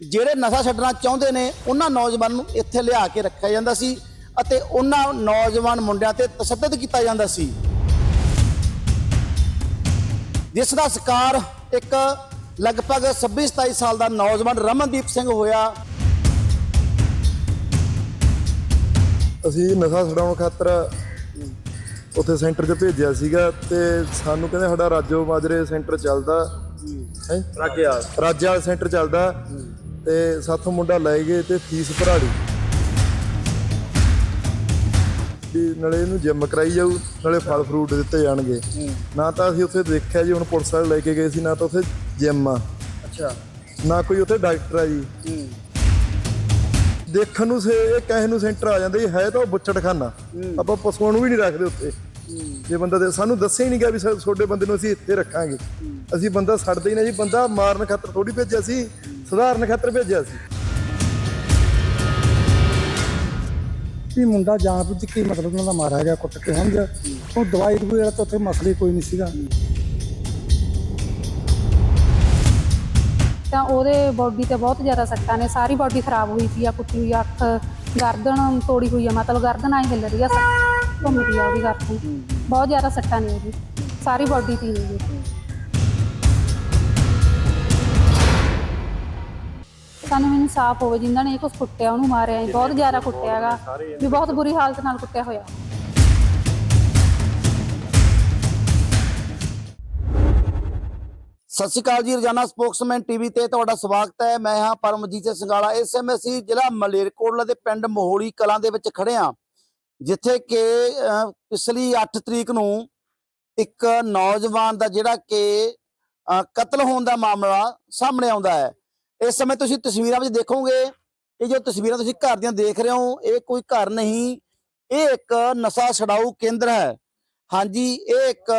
ਜਿਹੜੇ ਨਸ਼ਾ ਛੱਡਣਾ ਚਾਹੁੰਦੇ ਨੇ ਉਹਨਾਂ ਨੌਜਵਾਨ ਨੂੰ ਇੱਥੇ ਲਿਆ ਕੇ ਰੱਖਿਆ ਜਾਂਦਾ ਸੀ ਅਤੇ ਉਹਨਾਂ ਨੌਜਵਾਨ ਮੁੰਡਿਆਂ ਤੇ ਤਸ਼ੱਦਦ ਕੀਤਾ ਜਾਂਦਾ ਸੀ। ਜਿਸ ਦਾ ਸ਼ਿਕਾਰ ਇੱਕ ਲਗਭਗ 26 27 ਸਾਲ ਦਾ ਨੌਜਵਾਨ ਰਮਨਦੀਪ ਸਿੰਘ ਹੋਇਆ। ਅਸੀਂ ਨਸ਼ਾ ਛਡਾਉਣ ਖਾਤਰ ਉੱਥੇ ਸੈਂਟਰ 'ਚ ਭੇਜਿਆ ਸੀਗਾ ਤੇ ਸਾਨੂੰ ਕਹਿੰਦੇ ਸਾਡਾ ਰਾਜੋ ਮਾਜਰੇ ਸੈਂਟਰ ਚੱਲਦਾ। ਹੈ? ਰਾਜਿਆ ਰਾਜਾ ਵਾਲਾ ਸੈਂਟਰ ਚੱਲਦਾ। ਤੇ ਸਾਥੋਂ ਮੁੰਡਾ ਲੈ ਗਏ ਤੇ ਫੀਸ ਭਰਾ ਲਈ ਵੀ ਨਾਲੇ ਇਹਨੂੰ ਜਿਮ ਕਰਾਈ ਜਾਊ ਨਾਲੇ ਫਲ ਫਰੂਟ ਦਿੱਤੇ ਜਾਣਗੇ। ਨਾ ਤਾਂ ਅਸੀਂ ਉੱਥੇ ਦੇਖਿਆ ਜੀ ਹੁਣ ਪੁਲਿਸ ਵਾਲੇ ਲੈ ਕੇ ਗਏ ਸੀ ਨਾ ਤਾਂ ਉੱਥੇ ਜਿਮ ਆ। ਅੱਛਾ। ਨਾ ਕੋਈ ਉੱਥੇ ਡਾਕਟਰ ਆ ਜੀ। ਦੇਖਣ ਨੂੰ ਸੇ ਇਹ ਕਹੇ ਨੂੰ ਸੈਂਟਰ ਆ ਜਾਂਦਾ ਜੀ ਹੈ ਤਾਂ ਉਹ ਬੁੱਚੜਖਾਨਾ। ਆਪਾਂ ਪਸ਼ੂਆਂ ਨੂੰ ਵੀ ਨਹੀਂ ਰੱਖਦੇ ਉੱਥੇ। ਜੇ ਬੰਦਾ ਦੇ ਸਾਨੂੰ ਦੱਸਿਆ ਹੀ ਨਹੀਂ ਗਿਆ ਵੀ ਸਾ- ਤੁਹਾਡੇ ਬੰਦੇ ਨੂੰ ਅਸੀਂ ਇੱਥੇ ਰੱਖਾਂਗੇ। ਅਸੀਂ ਬੰਦਾ ਛੱਡਦੇ ਹੀ ਨਾ ਜੀ ਬੰਦਾ ਮਾਰਨ ਖਾਤਰ ਥੋੜੀ ਭੇਜਿਆ ਸੀ। ਸੁਧਾਰਨ ਖਾਤਰ ਭੇਜਿਆ ਸੀ। ਵੀ ਮੁੰਡਾ ਜਾਣ ਬੁੱਝ ਕੇ ਮਤਲਬ ਉਹਨਾਂ ਦਾ ਮਾਰਿਆ ਗਿਆ ਕੁੱਟ ਕੇ ਸਮਝ? ਉਹ ਦਵਾਈ ਦਵਾਈ ਵਾਲਾ ਤਾਂ ਉੱਥੇ ਮਸਲੇ ਕੋਈ ਨਹੀਂ ਸੀਗਾ। ਤਾਂ ਉਹਦੇ ਬਾਡੀ ਤੇ ਬਹੁਤ ਜ਼ਿਆਦਾ ਸੱਟਾਂ ਨੇ ਸਾਰੀ ਬਾਡੀ ਖਰਾਬ ਹੋਈ ਪਈ ਆ ਕੁੱਟੀ ਹੋਈ ਆ, ਅੱਖ ਗਰਦਨ ਤੋੜੀ ਹੋਈ ਆ ਮਤਲਬ ਗਰਦਨ ਆਈ ਹਿੱਲ ਰਹੀ ਆ ਸੱਟ ਘੁੰਮਦੀ ਆ ਉਹਦੀ ਗਰਦਨ। ਬਹੁਤ ਜ਼ਿਆਦਾ ਸੱਟਾਂ ਨੇ ਉਹਦੀ ਸਾਰੀ ਬਾਡੀ ਤੇ ਹੀ ਨੇ ਸਾਨੂੰ ਇਨਸਾਫ ਹੋਵੇ ਜਿਨ੍ਹਾਂ ਨੇ ਇਹ ਕੁਛ ਕੁੱਟਿਆ ਉਹਨੂੰ ਮਾਰਿਆ ਹੈ, ਬਹੁਤ ਜ਼ਿਆਦਾ ਕੁੱਟਿਆਗਾ ਵੀ ਬਹੁਤ ਬੁਰੀ ਹਾਲਤ ਨਾਲ ਕੁੱਟਿਆ ਹੋਇਆ। ਸਤਿ ਸ਼੍ਰੀ ਅਕਾਲ ਜੀ ਰੋਜ਼ਾਨਾ ਸਪੋਕਸਮੈਨ ਟੀਵੀ ਤੇ ਤੁਹਾਡਾ ਸਵਾਗਤ ਹੈ। ਮੈਂ ਹਾਂ ਪਰਮਜੀਤ ਸਿੰਘ ਸੰਗਾਲਾ ਇਸ ਸਮੇਂ ਅਸੀਂ ਜ਼ਿਲ੍ਹਾ ਮਲੇਰਕੋਟਲਾ ਦੇ ਪਿੰਡ ਮੋਹੜੀ ਕਲਾਂ ਦੇ ਵਿੱਚ ਖੜੇ ਹਾਂ ਜਿੱਥੇ ਕਿ ਅਹ, ਪਿਛਲੀ 8 ਤਰੀਕ ਨੂੰ ਇੱਕ ਨੌਜਵਾਨ ਦਾ ਜਿਹੜਾ ਕਿ ਕਤਲ ਹੋਣ ਦਾ ਮਾਮਲਾ ਸਾਹਮਣੇ ਆਉਂਦਾ ਹੈ। ਇਸ ਸਮੇਂ ਤੁਸੀਂ ਤਸਵੀਰਾਂ ਵਿੱਚ ਦੇਖੋਗੇ ਇਹ ਜੋ ਤਸਵੀਰਾਂ ਤੁਸੀਂ ਘਰ ਦੀਆਂ ਦੇਖ ਰਹੇ ਹੋ, ਇਹ ਕੋਈ ਘਰ ਨਹੀਂ, ਇਹ ਇੱਕ ਨਸ਼ਾ ਛਡਾਊ ਕੇਂਦਰ ਹੈ। ਹਾਂਜੀ, ਇਹ ਇੱਕ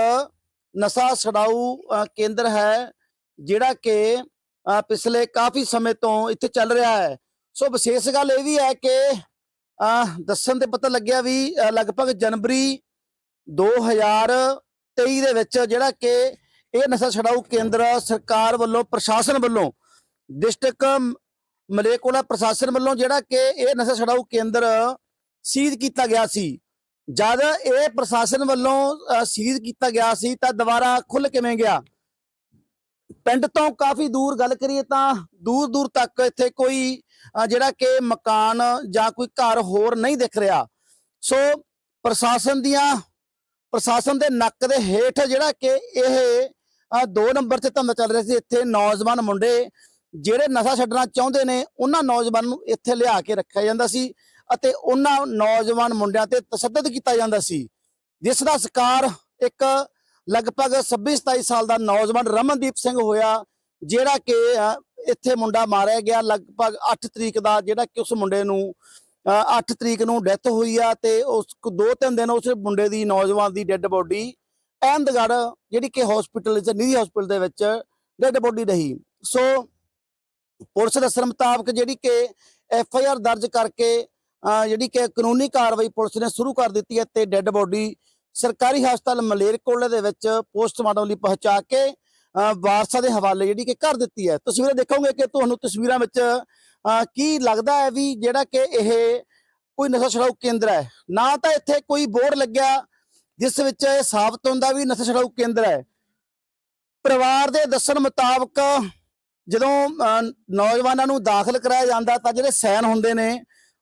ਨਸ਼ਾ ਛਡਾਊ ਕੇਂਦਰ ਹੈ, ਜਿਹੜਾ ਕਿ ਪਿਛਲੇ ਕਾਫੀ ਸਮੇਂ ਤੋਂ ਇੱਥੇ ਚੱਲ ਰਿਹਾ ਹੈ। ਸੋ ਵਿਸ਼ੇਸ਼ ਗੱਲ ਇਹ ਵੀ ਹੈ ਕਿ ਦੱਸਣ ਤੇ ਪਤਾ ਲੱਗਿਆ ਵੀ ਲਗਭਗ ਜਨਵਰੀ 2023 ਦੇ ਵਿੱਚ ਜਿਹੜਾ ਕਿ ਇਹ ਨਸ਼ਾ ਛਡਾਊ ਕੇਂਦਰ ਸਰਕਾਰ ਵੱਲੋਂ, ਪ੍ਰਸ਼ਾਸਨ ਵੱਲੋਂ ਡਿਸਟ੍ਰਿਕਟ ਮਲੇਕੋਲਾ ਪ੍ਰਸ਼ਾਸਨ ਵੱਲੋਂ ਜਿਹੜਾ ਕਿ ਇਹ ਨਸ਼ਾ ਛਡਾਊ ਕੇਂਦਰ ਸੀਜ਼ ਕੀਤਾ ਗਿਆ ਸੀ। ਜਦ ਇਹ ਪ੍ਰਸ਼ਾਸਨ ਵੱਲੋਂ ਸੀਜ਼ ਕੀਤਾ ਗਿਆ ਸੀ ਤਾਂ ਦੁਬਾਰਾ ਖੁੱਲ ਕਿਵੇਂ ਗਿਆ? ਪਿੰਡ ਤੋਂ ਕਾਫੀ ਦੂਰ ਗੱਲ ਕਰੀਏ ਤਾਂ ਦੂਰ ਦੂਰ ਤੱਕ ਇੱਥੇ ਕੋਈ ਜਿਹੜਾ ਕਿ ਮਕਾਨ ਜਾਂ ਕੋਈ ਘਰ ਹੋਰ ਨਹੀਂ ਦਿਖ ਰਿਹਾ। ਸੋ ਪ੍ਰਸ਼ਾਸਨ ਦੀਆਂ ਪ੍ਰਸ਼ਾਸਨ ਦੇ ਨੱਕ ਦੇ ਹੇਠ ਜਿਹੜਾ ਕਿ ਇਹ ਅ, ਦੋ ਨੰਬਰ ਤੇ ਧੰਦਾ ਚੱਲ ਰਿਹਾ ਸੀ। ਇੱਥੇ ਨੌਜਵਾਨ ਮੁੰਡੇ ਜਿਹੜੇ ਨਸ਼ਾ ਛੱਡਣਾ ਚਾਹੁੰਦੇ ਨੇ ਉਹਨਾਂ ਨੌਜਵਾਨ ਨੂੰ ਇੱਥੇ ਲਿਆ ਕੇ ਰੱਖਿਆ ਜਾਂਦਾ ਸੀ ਅਤੇ ਉਹਨਾਂ ਨੌਜਵਾਨ ਮੁੰਡਿਆਂ ਤੇ ਤਸ਼ੱਦਦ ਕੀਤਾ ਜਾਂਦਾ ਸੀ। ਜਿਸ ਦਾ ਸ਼ਿਕਾਰ ਇੱਕ ਲਗਭਗ 26 27 ਸਾਲ ਦਾ ਨੌਜਵਾਨ ਰਮਨਦੀਪ ਸਿੰਘ ਹੋਇਆ ਜਿਹੜਾ ਕਿ ਇੱਥੇ ਮੁੰਡਾ ਮਾਰਿਆ ਗਿਆ। ਲਗਭਗ 8 ਤਰੀਕ ਦਾ ਜਿਹੜਾ ਕਿ ਉਸ ਮੁੰਡੇ ਨੂੰ ਅ, 8 ਤਰੀਕ ਨੂੰ ਡੈਥ ਹੋਈ ਆ ਤੇ ਉਸ ਦੋ ਤਿੰਨ ਦਿਨ ਉਸ ਮੁੰਡੇ ਦੀ ਨੌਜਵਾਨ ਦੀ ਡੈੱਡ ਬੋਡੀ ਅਹਿਮਦਗੜ੍ਹ ਜਿਹੜੀ ਕਿ ਹਸਪੀਟਲ ਚ ਨਿੱਜੀ ਹਸਪੀਟਲ ਦੇ ਵਿੱਚ ਡੈੱਡ ਬੋਡੀ ਰਹੀ। ਸੋ ਪੁਲਿਸ ਦੱਸਣ ਮੁਤਾਬਕ ਜਿਹੜੀ ਕਿ ਐਫ ਆਈ ਆਰ ਦਰਜ ਕਰਕੇ ਜਿਹੜੀ ਕਿ ਕਾਨੂੰਨੀ ਕਾਰਵਾਈ ਪੁਲਿਸ ਨੇ ਸ਼ੁਰੂ ਕਰ ਦਿੱਤੀ ਹੈ ਤੇ ਡੈੱਡ ਬੋਡੀ ਸਰਕਾਰੀ ਹਸਪਤਾਲ ਮਲੇਰਕੋਟਲਾ ਦੇ ਵਿੱਚ ਪੋਸਟਮਾਰਟਮ ਲਈ ਪਹੁੰਚਾ ਕੇ, ਅਹ, ਵਾਰਸਾਂ ਦੇ ਹਵਾਲੇ ਜਿਹੜੀ ਕਿ ਕਰ ਦਿੱਤੀ ਹੈ। ਤਸਵੀਰਾਂ ਦੇਖੋਗੇ ਕਿ ਤੁਹਾਨੂੰ ਤਸਵੀਰਾਂ ਵਿੱਚ ਕੀ ਲੱਗਦਾ ਹੈ ਵੀ ਜਿਹੜਾ ਕਿ ਇਹ ਕੋਈ ਨਸ਼ਾ ਛਡਾਊ ਕੇਂਦਰ ਹੈ। ਨਾ ਤਾਂ ਇੱਥੇ ਕੋਈ ਬੋਰਡ ਲੱਗਿਆ ਜਿਸ ਵਿੱਚ ਇਹ ਸਾਬਤ ਹੁੰਦਾ ਵੀ ਨਸ਼ਾ ਛਡਾਊ ਕੇਂਦਰ ਹੈ। ਪਰਿਵਾਰ ਦੇ ਦੱਸਣ ਮੁਤਾਬਕ ਜਦੋਂ ਨੌਜਵਾਨਾਂ ਨੂੰ ਦਾਖਲ ਕਰਾਇਆ ਜਾਂਦਾ ਤਾਂ ਜਿਹੜੇ ਸੈਨ ਹੁੰਦੇ ਨੇ,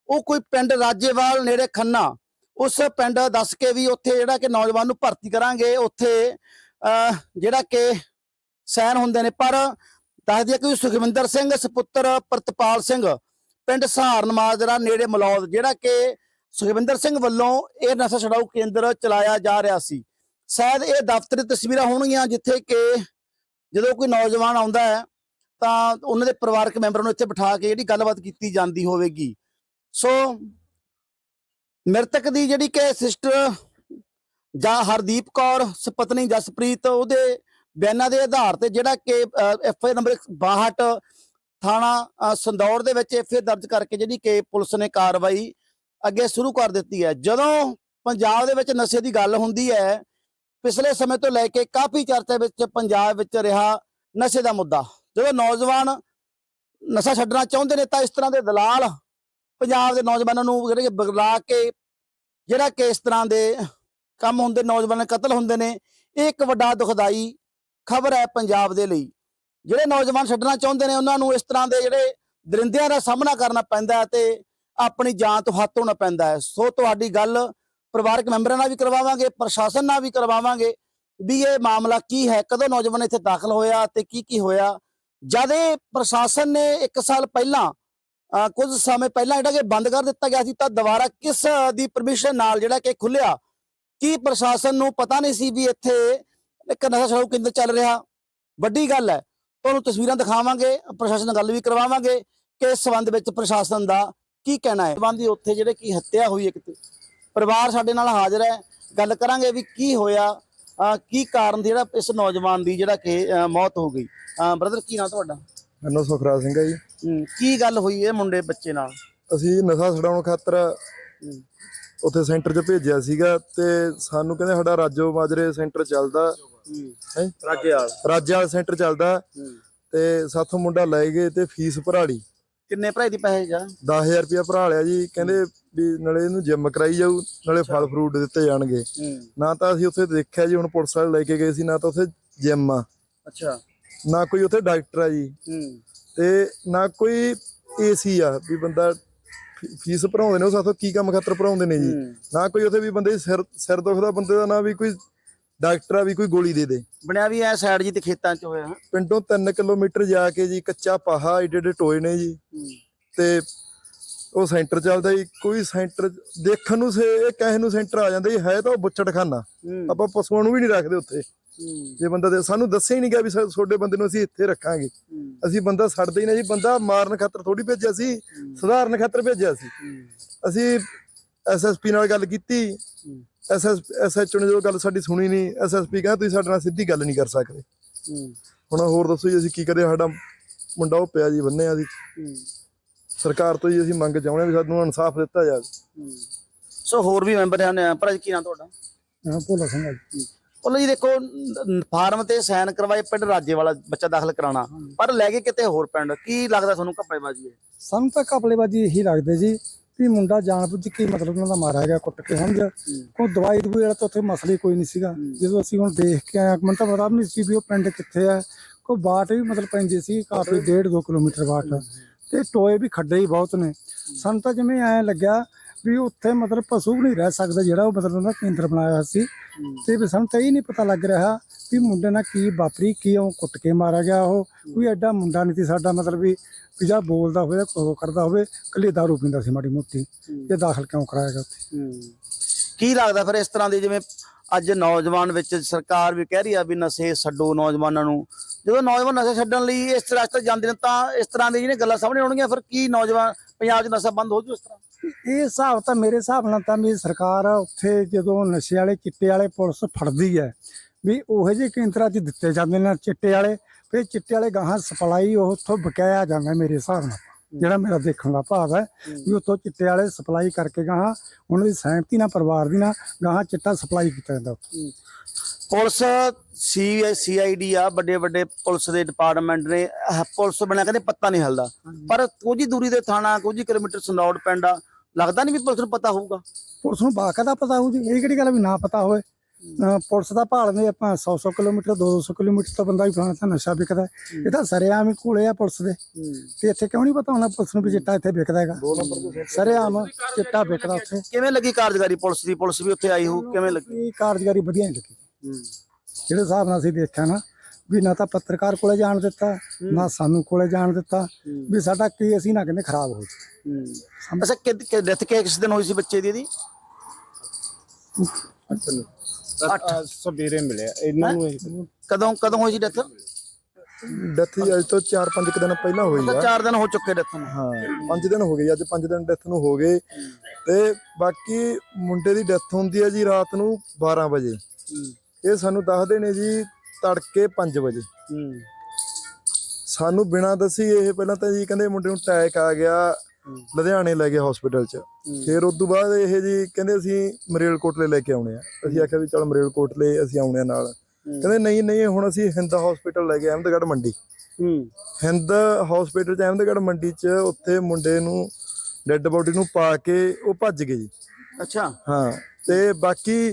ਉਹ ਕੋਈ ਪਿੰਡ ਰਾਜੇਵਾਲ ਨੇੜੇ ਖੰਨਾ, ਉਸ ਪਿੰਡ ਦੱਸ ਕੇ ਵੀ ਉੱਥੇ ਜਿਹੜਾ ਕਿ ਨੌਜਵਾਨ ਨੂੰ ਭਰਤੀ ਕਰਾਂਗੇ, ਉੱਥੇ ਜਿਹੜਾ ਕਿ ਸੈਨ ਹੁੰਦੇ ਨੇ। ਪਰ ਦੱਸ ਦਈਏ ਕਿ ਸੁਖਵਿੰਦਰ ਸਿੰਘ, ਸੁਪੁੱਤਰ ਪ੍ਰਤਪਾਲ ਸਿੰਘ, ਪਿੰਡ ਸਹਾਰਨ ਮਾਜਰਾ ਨੇੜੇ ਮਲੌਦ, ਜਿਹੜਾ ਕਿ ਸੁਖਵਿੰਦਰ ਸਿੰਘ ਵੱਲੋਂ ਇਹ ਨਸ਼ਾ ਛਡਾਊ ਕੇਂਦਰ ਚਲਾਇਆ ਜਾ ਰਿਹਾ ਸੀ। ਸ਼ਾਇਦ ਇਹ ਦਫ਼ਤਰੀ ਤਸਵੀਰਾਂ ਹੋਣਗੀਆਂ ਜਿੱਥੇ ਕਿ ਜਦੋਂ ਕੋਈ ਨੌਜਵਾਨ ਆਉਂਦਾ ਹੈ ਤਾਂ ਉਹਨਾਂ ਦੇ ਪਰਿਵਾਰਕ ਮੈਂਬਰਾਂ ਨੂੰ ਇੱਥੇ ਬਿਠਾ ਕੇ ਜਿਹੜੀ ਗੱਲਬਾਤ ਕੀਤੀ ਜਾਂਦੀ ਹੋਵੇਗੀ। ਸੋ ਮ੍ਰਿਤਕ ਦੀ ਜਿਹੜੀ ਕਿ ਸਿਸਟਰ ਜਾਂ ਹਰਦੀਪ ਕੌਰ ਸੁਪਤਨੀ ਜਸਪ੍ਰੀਤ ਉਹਦੇ ਬਿਆਨਾਂ ਦੇ ਆਧਾਰ ਤੇ ਜਿਹੜਾ ਕਿ ਐਫ ਆਈ ਨੰਬਰ 62 ਥਾਣਾ ਅ, ਸੰਦੌੜ ਦੇ ਵਿੱਚ ਐਫ ਆਈ ਦਰਜ ਕਰਕੇ ਜਿਹੜੀ ਕਿ ਪੁਲਿਸ ਨੇ ਕਾਰਵਾਈ ਅੱਗੇ ਸ਼ੁਰੂ ਕਰ ਦਿੱਤੀ ਹੈ। ਜਦੋਂ ਪੰਜਾਬ ਦੇ ਵਿੱਚ ਨਸ਼ੇ ਦੀ ਗੱਲ ਹੁੰਦੀ ਹੈ ਪਿਛਲੇ ਸਮੇਂ ਤੋਂ ਲੈ ਕੇ ਕਾਫੀ ਚਰਚਾ ਵਿੱਚ ਪੰਜਾਬ ਵਿੱਚ ਰਿਹਾ ਨਸ਼ੇ ਦਾ ਮੁੱਦਾ। ਜਦੋਂ ਨੌਜਵਾਨ ਨਸ਼ਾ ਛੱਡਣਾ ਚਾਹੁੰਦੇ ਨੇ ਤਾਂ ਇਸ ਤਰ੍ਹਾਂ ਦੇ ਦਲਾਲ ਪੰਜਾਬ ਦੇ ਨੌਜਵਾਨਾਂ ਨੂੰ ਜਿਹੜੇ ਕਿ ਬਗਲਾ ਕੇ, ਜਿਹੜਾ ਕਿ ਇਸ ਤਰ੍ਹਾਂ ਦੇ ਕੰਮ ਹੁੰਦੇ, ਨੌਜਵਾਨ ਕਤਲ ਹੁੰਦੇ ਨੇ, ਇਹ ਇੱਕ ਵੱਡਾ ਦੁਖਦਾਈ ਖਬਰ ਹੈ ਪੰਜਾਬ ਦੇ ਲਈ। ਜਿਹੜੇ ਨੌਜਵਾਨ ਛੱਡਣਾ ਚਾਹੁੰਦੇ ਨੇ, ਉਹਨਾਂ ਨੂੰ ਇਸ ਤਰ੍ਹਾਂ ਦੇ ਜਿਹੜੇ ਦਰਿੰਦਿਆਂ ਦਾ ਸਾਹਮਣਾ ਕਰਨਾ ਪੈਂਦਾ ਹੈ ਤੇ ਆਪਣੀ ਜਾਨ ਤੋਂ ਹੱਥ ਧੋਣਾ ਪੈਂਦਾ ਹੈ। ਸੋ ਤੁਹਾਡੀ ਗੱਲ ਪਰਿਵਾਰਕ ਮੈਂਬਰਾਂ ਨਾਲ ਵੀ ਕਰਵਾਵਾਂਗੇ, ਪ੍ਰਸ਼ਾਸਨ ਨਾਲ ਵੀ ਕਰਵਾਵਾਂਗੇ ਵੀ ਇਹ ਮਾਮਲਾ ਕੀ ਹੈ, ਕਦੋਂ ਨੌਜਵਾਨ ਇੱਥੇ ਦਾਖਲ ਹੋਇਆ ਤੇ ਕੀ ਕੀ ਹੋਇਆ ਜਦ ਇਹ ਪ੍ਰਸ਼ਾਸਨ ਨੇ 1 ਸਾਲ ਪਹਿਲਾਂ, ਅਹ, ਕੁਝ ਸਮੇਂ ਪਹਿਲਾਂ ਜਿਹੜਾ ਕਿ ਬੰਦ ਕਰ ਦਿੱਤਾ ਗਿਆ ਸੀ ਤਾਂ ਦੁਬਾਰਾ ਕਿਸ ਦੀ ਪਰਮਿਸ਼ਨ ਨਾਲ ਜਿਹੜਾ ਕਿ ਖੁੱਲਿਆ ਕੀ ਪ੍ਰਸ਼ਾਸਨ ਨੂੰ ਪਤਾ ਨਹੀਂ ਸੀ ਵੀ ਇੱਥੇ ਇੱਕ ਨਸ਼ਾ ਛਡਾਊ ਕੇਂਦਰ ਚੱਲ ਰਿਹਾ? ਵੱਡੀ ਗੱਲ ਹੈ, ਤੁਹਾਨੂੰ ਤਸਵੀਰਾਂ ਦਿਖਾਵਾਂਗੇ, ਪ੍ਰਸ਼ਾਸਨ ਨਾਲ ਗੱਲ ਵੀ ਕਰਵਾਵਾਂਗੇ ਕਿ ਇਸ ਸੰਬੰਧ ਵਿੱਚ ਪ੍ਰਸ਼ਾਸਨ ਦਾ ਕੀ ਕਹਿਣਾ ਹੈ। ਸੰਬੰਧੀ ਉੱਥੇ ਜਿਹੜੇ ਕੀ ਹੱਤਿਆ ਹੋਈ ਹੈ ਕਿਤੇ ਪਰਿਵਾਰ ਸਾਡੇ ਨਾਲ ਹਾਜ਼ਰ ਹੈ, ਗੱਲ ਕਰਾਂਗੇ ਵੀ ਕੀ ਹੋਇਆ ਕੀ ਕਾਰਨ ਜਿਹੜਾ ਇਸ ਨੌਜਵਾਨ ਦੀ ਜਿਹੜਾ ਕਿ ਮੌਤ ਹੋ ਗਈ? ਬ੍ਰਦਰ ਕੀ ਨਾਂ ਤੁਹਾਡਾ? ਮੈਨੂੰ ਸੁਖਰਾਜ ਸਿੰਘ ਆ ਜੀ। ਕੀ ਗੱਲ ਹੋਈ ਇਹ ਮੁੰਡੇ ਬੱਚੇ ਨਾਲ? ਅਸੀਂ ਨਸ਼ਾ ਛਡਾਉਣ ਖਾਤਰ ਉੱਥੇ ਸੈਂਟਰ 'ਚ ਭੇਜਿਆ ਸੀਗਾ ਤੇ ਸਾਨੂੰ ਕਹਿੰਦੇ ਸਾਡਾ ਰਾਜੋ ਮਾਜਰੇ ਸੈਂਟਰ ਚੱਲਦਾ। ਹੈ। ਰਾਜੇਵਾਲ ਰਾਜੇ ਵਾਲਾ। ਸੈਂਟਰ ਚੱਲਦਾ ਤੇ ਸਾਥੋਂ ਮੁੰਡਾ ਲੈ ਗਏ ਤੇ ਫੀਸ ਭਰਾੜੀ ਕਿੰਨੇ ਭਰਾਈ ਦੀ ਪੈਸੇ ਜਾ 10000 ਰੁਪਇਆ ਭਰਾ ਲਿਆ ਜੀ। ਕਹਿੰਦੇ ਵੀ ਨਾਲੇ ਇਹਨੂੰ ਜਿਮ ਕਰਾਈ ਜਾਊ ਨਾਲੇ ਫਲ ਫਰੂਟ ਦਿੱਤੇ ਜਾਣਗੇ। ਨਾ ਤਾਂ ਅਸੀਂ ਉੱਥੇ ਦੇਖਿਆ ਜੀ ਹੁਣ ਪੁਲਿਸ ਵਾਲੇ ਲੈ ਕੇ ਗਏ ਸੀ ਨਾ ਤਾਂ ਉੱਥੇ ਜਿਮ ਆ। ਅੱਛਾ। ਨਾ ਕੋਈ ਉੱਥੇ ਡਾਕਟਰ ਆ ਜੀ। ਤੇ ਨਾ ਕੋਈ ਏਸੀ ਆ ਵੀ ਬੰਦਾ ਫੀਸ ਭਰਾਉਂਦੇ ਨੇ ਉਹ ਸਾਥੋਂ ਕੀ ਕੰਮ ਖਾਤਰ ਭਰਾਉਂਦੇ ਨੇ ਜੀ। ਨਾ ਕੋਈ ਉੱਥੇ ਵੀ ਬੰਦੇ ਸਿਰ ਸਿਰ ਦੁਖਦਾ ਬੰਦੇ ਦਾ ਨਾ ਵੀ ਕੋਈ ਡਾਕਟਰ ਵੀ ਕੋਈ ਗੋਲੀ ਦੇ ਦੇ। ਬਣਿਆ ਵੀ ਐ ਸਾਈਡ ਜੀ ਤੇ ਖੇਤਾਂ ਚ ਹੋਇਆ। ਪਿੰਡੋਂ 3 ਕਿਲੋਮੀਟਰ ਜਾ ਕੇ ਜੀ ਕੱਚਾ ਪਾਹਾ ਏਡੇ ਏਡੇ ਟੋਏ ਨੇ ਜੀ। ਤੇ ਉਹ ਸੈਂਟਰ ਚੱਲਦਾ ਜੀ ਕੋਈ ਸੈਂਟਰ ਦੇਖਣ ਨੂੰ ਸੇ ਇਹ ਕਹੇ ਨੂੰ ਸੈਂਟਰ ਆ ਜਾਂਦਾ ਜੀ ਹੈ ਤਾਂ ਉਹ ਬੁੱਚੜਖਾਨਾ ਆਪਾਂ ਪਸ਼ੂਆਂ ਨੂੰ ਵੀ ਨਹੀਂ ਰੱਖਦੇ ਉੱਥੇ। ਜੇ ਬੰਦਾ ਦੇ ਸਾਨੂੰ ਦੱਸਿਆ ਹੀ ਨਹੀਂ ਗਿਆ ਵੀ ਤੁਹਾਡੇ ਬੰਦੇ ਨੂੰ ਅਸੀਂ ਇੱਥੇ ਰੱਖਾਂਗੇ। ਅਸੀਂ ਬੰਦਾ ਛੱਡਦੇ ਹੀ ਨਾ ਜੀ ਬੰਦਾ ਮਾਰਨ ਖਾਤਰ ਥੋੜੀ ਭੇਜਿਆ ਸੀ ਸਧਾਰਨ ਖਾਤਰ ਭੇਜਿਆ ਸੀ। ਅਸੀਂ ਐਸਐਸਪੀ ਨਾਲ ਗੱਲ ਕੀਤੀ। ਐਸਐਸ ਐਸਐਚਓ ਨੇ ਜੋ ਗੱਲ ਸਾਡੀ ਸੁਣੀ ਨਹੀਂ ਐਸਐਸਪੀ ਕਹਿੰਦਾ ਤੁਸੀਂ ਸਾਡੇ ਨਾਲ ਸਿੱਧੀ ਗੱਲ ਨਹੀਂ ਕਰ ਸਕਦੇ। ਹੁਣ ਹੋਰ ਦੱਸੋ ਜੀ ਅਸੀਂ ਕੀ ਕਰੀਏ? ਸਾਡਾ ਮੁੰਡਾ ਉਹ ਪਿਆ ਜੀ ਬੰਨਿਆ ਸੀ ਸਰਕਾਰ ਤੋਂ ਜੀ ਅਸੀਂ ਮੰਗ ਚਾਹੁੰਦੇ ਹਾਂ ਵੀ ਸਾਨੂੰ ਇਨਸਾਫ ਦਿੱਤਾ ਜਾਵੇ। ਸੋ ਹੋਰ ਵੀ ਮੈਂਬਰ ਹਨ ਜੀ ਕੀ ਨਾਂ ਤੁਹਾਡਾ? ਹਾਂ ਭੋਲਾ ਸਿੰਘ ਆ ਜੀ। ਉਹਨਾਂ ਜੀ ਦੇਖੋ ਫਾਰਮ ਤੇ ਸਾਈਨ ਕਰਵਾਏ ਪਿੰਡ ਰਾਜੇ ਵਾਲਾ ਬੱਚਾ ਦਾਖਲ ਕਰਾਉਣਾ। ਪਰ ਲੈ ਕੇ ਕਿਤੇ ਹੋਰ ਪਿੰਡ ਕੀ ਲੱਗਦਾ ਤੁਹਾਨੂੰ ਕੱਪੜੇਬਾਜ਼ੀ ਹੈ? ਸਾਨੂੰ ਤਾਂ ਕਪਲੇਬਾਜੀ ਇਹੀ ਲੱਗਦੇ ਜੀ ਵੀ ਮੁੰਡਾ ਜਾਣ ਬੁੱਝ ਕੇ ਮਤਲਬ ਉਹਨਾਂ ਦਾ ਮਾਰਿਆ ਗਿਆ ਕੁੱਟ ਕੇ ਸਮਝ? ਕੋਈ ਦਵਾਈ ਦਵਾਈ ਵਾਲਾ ਤਾਂ ਉੱਥੇ ਮਸਲਾ ਕੋਈ ਨਹੀਂ ਸੀਗਾ। ਜਦੋਂ ਅਸੀਂ ਹੁਣ ਦੇਖ ਕੇ ਆਏ ਮੈਨੂੰ ਤਾਂ ਪਤਾ ਨਹੀਂ ਸੀ ਵੀ ਉਹ ਪਿੰਡ ਕਿੱਥੇ ਹੈ ਕੋਈ ਬਾਟ ਵੀ ਮਤਲਬ ਪੈਂਦੀ ਸੀ ਕਾਫੀ ਡੇਢ 2 ਕਿਲੋਮੀਟਰ ਬਾਟ। ਤੇ ਟੋਏ ਵੀ ਖੱਡੇ ਹੀ ਬਹੁਤ ਨੇ। ਸਾਨੂੰ ਤਾਂ ਜਿਵੇਂ ਐਂ ਲੱਗਿਆ ਵੀ ਉੱਥੇ ਮਤਲਬ ਪਸ਼ੂ ਵੀ ਨਹੀਂ ਰਹਿ ਸਕਦਾ ਜਿਹੜਾ ਉਹ ਮਤਲਬ ਉਹਦਾ ਕੇਂਦਰ ਬਣਾਇਆ ਸੀ। ਤੇ ਵੀ ਸਾਨੂੰ ਤਾਂ ਇਹ ਨਹੀਂ ਪਤਾ ਲੱਗ ਰਿਹਾ ਵੀ ਮੁੰਡੇ ਨਾਲ ਕੀ ਵਾਪਰੀ ਕਿਉਂ ਕੁੱਟ ਕੇ ਮਾਰਿਆ ਗਿਆ ਉਹ। ਕੋਈ ਐਡਾ ਮੁੰਡਾ ਨਹੀਂ ਸੀ ਸਾਡਾ ਮਤਲਬ ਵੀ ਵੀ ਜਾਂ ਬੋਲਦਾ ਹੋਵੇ ਉਹ ਕਰਦਾ ਹੋਵੇ ਕੱਲੀ ਦਾਰੂ ਪੀਂਦਾ ਸੀ ਮਾੜੀ ਮੋਟੀ ਇਹ ਦਾਖਲ ਕਿਉਂ ਕਰਾਇਆ ਗਿਆ ਉੱਥੇ? ਕੀ ਲੱਗਦਾ ਫਿਰ ਇਸ ਤਰ੍ਹਾਂ ਦੀ ਜਿਵੇਂ ਅੱਜ ਨੌਜਵਾਨ ਵਿੱਚ ਸਰਕਾਰ ਵੀ ਕਹਿ ਰਹੀ ਆ ਵੀ ਨਸ਼ੇ ਛੱਡੋ ਨੌਜਵਾਨਾਂ ਨੂੰ। ਜਦੋਂ ਨੌਜਵਾਨ ਨਸ਼ੇ ਛੱਡਣ ਲਈ ਇਸ ਰਸਤੇ ਜਾਂਦੇ ਨੇ ਤਾਂ ਇਸ ਤਰ੍ਹਾਂ ਦੀ ਜਿਹੜੀਆਂ ਗੱਲਾਂ ਸਾਹਮਣੇ ਆਉਣਗੀਆਂ ਫਿਰ ਕੀ ਨੌਜਵਾਨ ਪੰਜਾਬ 'ਚ ਨਸ਼ਾ ਬੰਦ ਹੋ ਜੂ ਇਸ ਤਰ੍ਹਾਂ? ਇਹ ਹਿਸਾਬ ਤਾਂ ਮੇਰੇ ਹਿਸਾਬ ਨਾਲ ਤਾਂ ਵੀ ਸਰਕਾਰ ਉੱਥੇ ਜਦੋਂ ਨਸ਼ੇ ਵਾਲੇ ਚਿੱਟੇ ਵਾਲੇ ਪੁਲਿਸ ਫੜਦੀ ਹੈ ਵੀ ਉਹੋ ਜਿਹੇ ਕੇਂਦਰਾਂ 'ਚ ਦਿੱਤੇ ਜਾਂਦੇ ਨੇ ਚਿੱਟੇ ਵਾਲੇ ਫਿਰ ਚਿੱਟੇ ਵਾਲੇ ਗਾਹਾਂ ਸਪਲਾਈ ਉੱਥੋਂ ਬਕਾਇਆ ਜਾਂਦਾ ਮੇਰੇ ਹਿਸਾਬ ਨਾਲ ਜਿਹੜਾ ਮੇਰਾ ਦੇਖਣ ਦਾ ਭਾਵ ਹੈ ਵੀ ਉੱਥੋਂ ਚਿੱਟੇ ਵਾਲੇ ਸਪਲਾਈ ਕਰਕੇ ਗਾਹਾਂ ਉਹਨਾਂ ਦੀ ਸਹਿਮਤੀ ਨਾਲ ਪਰਿਵਾਰ ਦੀ ਨਾਲ ਗਾਹਾਂ ਚਿੱਟਾ ਸਪਲਾਈ ਕੀਤਾ ਜਾਂਦਾ ਉੱਥੇ। ਪੁਲਿਸ ਸੀਆਈਡੀ ਆ ਵੱਡੇ ਵੱਡੇ ਪੁਲਿਸ ਦੇ ਡਿਪਾਰਟਮੈਂਟ ਨੇ ਪੁਲਿਸ ਬਣਿਆ ਕਹਿੰਦੇ ਪੱਤਾ ਨਹੀਂ ਹਿਲਦਾ। ਪਰ ਕੁਝ ਹੀ ਦੂਰੀ ਦੇ ਥਾਣਾ ਕੁਝ ਹੀ ਕਿਲੋਮੀਟਰ ਸੰਦੌੜ ਪਿੰਡ ਆ ਲੱਗਦਾ ਨਹੀਂ ਵੀ ਪੁਲਿਸ ਨੂੰ ਪਤਾ ਹੋਊਗਾ। ਪੁਲਿਸ ਨੂੰ ਬਾਕਾਇਦਾ ਪਤਾ ਹੋਊ ਜੀ ਇਹ ਕਿਹੜੀ ਗੱਲ ਵੀ ਨਾ ਪਤਾ ਹੋਵੇ? ਪੁਲਿਸ ਦਾ ਭਾਲਦੇ ਆਪਾਂ 100-100 ਕਿਲੋਮੀਟਰ 200 ਕਿਲੋਮੀਟਰ ਤੋਂ ਬੰਦਾ ਵੀ ਫਲਾਣਾ ਤਾਂ ਨਸ਼ਾ ਵਿਕਦਾ। ਇਹ ਤਾਂ ਸਰੇਆਮ ਹੀ ਕੋਲੇ ਆ ਪੁਲਿਸ ਦੇ। ਤੇ ਇੱਥੇ ਕਿਉਂ ਨਹੀਂ ਪਤਾ ਹੋਣਾ ਪੁਲਿਸ ਨੂੰ ਵੀ ਚਿੱਟਾ ਇੱਥੇ ਵਿਕਦਾ ਹੈਗਾ? ਸਰੇਆਮ ਚਿੱਟਾ ਵਿਕਦਾ ਉੱਥੇ। ਕਿਵੇਂ ਲੱਗੀ ਕਾਰਜਕਾਰੀ ਪੁਲਿਸ ਦੀ? ਪੁਲਿਸ ਵੀ ਉੱਥੇ ਆਈ ਹੋ ਕਿਵੇਂ ਲੱਗੀ? ਕਾਰਜਕਾਰੀ ਵਧੀਆ ਨਹੀਂ ਲੱਗੀ। ਜਿਹੜੇ ਹਿਸਾਬ ਨਾਲ ਅਸੀਂ ਦੇਖਿਆ ਨਾ ਵੀ ਨਾ ਤਾਂ ਪੱਤਰਕਾਰ ਕੋਲੇ ਜਾਣ ਦਿੱਤਾ ਨਾ ਸਾਨੂੰ ਕੋਲੇ ਜਾਣ ਦਿੱਤਾ ਵੀ ਸਾਡਾ ਕੀ ਅਸੀਂ ਨਾ ਕਹਿੰਦੇ ਖਰਾਬ ਹੋ ਜੀ ਅੱਛਾ ਕਿ ਕਿ ਡੈਥ ਕਿਸ ਦਿਨ ਹੋਈ ਸੀ ਬੱਚੇ ਦੀ ਇਹਦੀ? ਸਵੇਰੇ ਮਿਲਿਆ। ਇਹਨਾਂ ਨੂੰ ਇਹ ਕਦੋਂ ਕਦੋਂ ਹੋਈ ਸੀ ਡੈਥ ਡੈਥ ਅੱਜ ਤੋਂ 4-5 ਦਿਨ ਪਹਿਲਾਂ ਹੋਈ ਆ। 4 ਦਿਨ ਹੋ ਚੁੱਕੇ ਡੈਥ ਨੂੰ। ਹਾਂ 5 ਦਿਨ ਹੋ ਗਏ ਅੱਜ 5 ਦਿਨ ਡੈਥ ਨੂੰ ਹੋ ਗਏ। ਤੇ ਬਾਕੀ ਮੁੰਡੇ ਦੀ ਡੈਥ ਹੁੰਦੀ ਹੈ ਜੀ ਰਾਤ ਨੂੰ 12 ਵਜੇ। ਇਹ ਸਾਨੂੰ ਦੱਸਦੇ ਨੇ ਜੀ ਤੜਕੇ 5 ਵਜੇ। ਸਾਨੂੰ ਬਿਨਾਂ ਦੱਸੀ ਇਹ ਪਹਿਲਾਂ ਤਾਂ ਜੀ ਕਹਿੰਦੇ ਮੁੰਡੇ ਨੂੰ ਅਟੈਕ ਆ ਗਿਆ। ਲੁਧਿਆਣੇ ਲੈ ਗਏ ਹਸਪੀਟਲ 'ਚ। ਫਿਰ ਉਸ ਤੋਂ ਬਾਅਦ ਇਹ ਜੀ ਕਹਿੰਦੇ ਅਸੀਂ ਮਰੇਲਕੋਟਲੇ ਲੈ ਕੇ ਆਉਣੇ ਆ। ਅਸੀਂ ਆਖਿਆ ਵੀ ਚਲ ਮਰੇਲਕੋਟਲੇ ਅਸੀਂ ਆਉਣੇ ਆ ਨਾਲ। ਕਹਿੰਦੇ ਨਹੀਂ ਨਹੀਂ ਹੁਣ ਅਸੀਂ ਹਿੰਦਾ ਹਸਪੀਟਲ ਲੈ ਗਏ ਅਹਿਮਦਗੜ੍ਹ ਮੰਡੀ। ਹਿੰਦ ਹਸਪੀਟਲ ਚ ਅਹਿਮਦਗੜ੍ਹ ਮੰਡੀ ਚ ਉੱਥੇ ਮੁੰਡੇ ਨੂੰ ਡੈੱਡ ਬੋਡੀ ਨੂੰ ਪਾ ਕੇ ਉਹ ਭੱਜ ਗਏ ਜੀ। ਅੱਛਾ। ਹਾਂ ਤੇ ਬਾਕੀ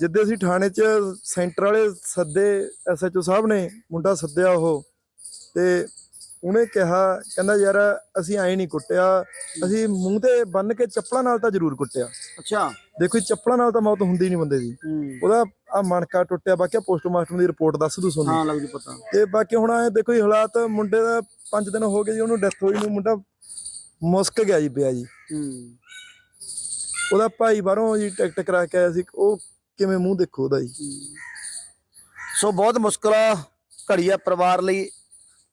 ਜਿੱਦੇ ਅਸੀਂ ਥਾਣੇ 'ਚ ਸੈਂਟਰ ਵਾਲੇ ਸੱਦੇ ਐਸਐਚਓ ਸਾਹਿਬ ਨੇ ਮੁੰਡਾ ਸੱਦਿਆ ਉਹ ਤੇ ਉਹਨੇ ਕਿਹਾ ਕਹਿੰਦਾ ਯਾਰ ਅਸੀਂ ਐਂ ਨਹੀਂ ਕੁੱਟਿਆ ਅਸੀਂ ਮੂੰਹ ਤੇ ਬੰਨ ਕੇ ਚੱਪਲਾਂ ਨਾਲ ਤਾਂ ਜ਼ਰੂਰ ਕੁੱਟਿਆ। ਅੱਛਾ। ਦੇਖੋ ਚੱਪਲਾਂ ਨਾਲ ਤਾਂ ਮੌਤ ਹੁੰਦੀ ਨਹੀਂ ਬੰਦੇ ਦੀ। ਉਹਦਾ ਆ ਮਣਕਾ ਟੁੱਟਿਆ ਬਾਕੀ ਪੋਸਟਮਾਸਟਰ ਦੀ ਰਿਪੋਰਟ ਦੱਸ ਦੂ ਤੁਹਾਨੂੰ। ਹਾਂ ਲੱਗ ਜੂ ਪਤਾ। ਤੇ ਬਾਕੀ ਹੁਣ ਐ ਦੇਖੋ ਜੀ ਹਾਲਾਤ ਮੁੰਡੇ ਦਾ 5 ਦਿਨ ਹੋ ਗਏ ਜੀ ਉਹਨੂੰ ਡੈਥ ਹੋਈ ਨੂੰ ਮੁੰਡਾ ਮੁਸਕ ਗਿਆ ਜੀ ਪਿਆ ਜੀ। ਹੂੰ। ਉਹਦਾ ਭਾਈ ਬਾਹਰੋਂ ਜੀ ਟਿਕਟ ਕਰਾ ਕੇ ਆਇਆ ਸੀ ਉਹ ਕਿਵੇਂ ਮੂੰਹ ਦੇਖੋ ਉਹਦਾ ਜੀ। ਸੋ ਬਹੁਤ ਮੁਸ਼ਕਲ ਘੜੀ ਆ ਪਰਿਵਾਰ ਲਈ